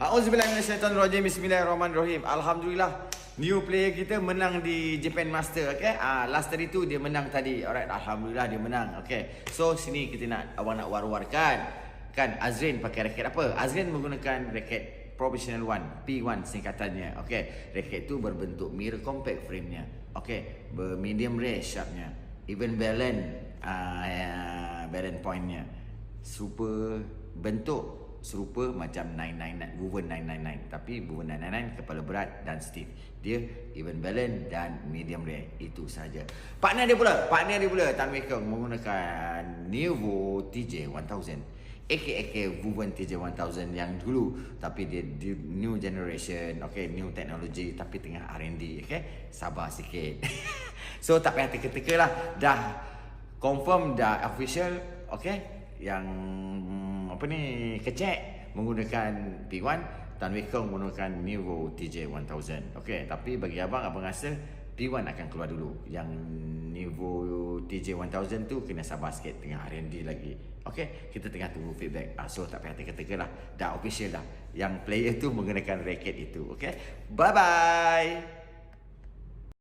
Auzubillahiminasyaitonirrajim. Bismillahirrahmanirrahim. Alhamdulillah. New player kita menang di Japan Master, okay? Ah, last tadi tu dia menang tadi. Alright, alhamdulillah dia menang. Okay. So sini kita nak abang nak war-warkan. Kan Azrin pakai raket apa? Azrin menggunakan raket Professional One, P1 singkatannya. Okay. Raket tu berbentuk mirror compact frame-nya. Okay. Bermedium rare sharp-nya. Even balance uh, balance point-nya. Super bentuk serupa macam 999 Woven 999 tapi Woven 999 kepala berat dan stiff. Dia even balance dan medium rare. Itu saja partner dia pula partner dia pula Wei Kong menggunakan Nuvo TJ 1000 AKAK Woven TJ 1000 yang dulu. Tapi dia, dia new generation okay new technology tapi tengah R&D okay? Sabar sikit. So tak payah teka-teka lah dah confirm dah official okay? Yang apa ni? Kecek. Menggunakan P1 Tan Wei Kong menggunakan Nuvo TJ1000 okey tapi bagi abang abang rasa P1 akan keluar dulu. Yang Nuvo TJ1000 tu kena sabar sikit. Tengah R&D lagi. Okey kita tengah tunggu feedback. Uh, so tak payah teka-teka lah. Dah official dah yang player tu menggunakan racket itu. Okey bye bye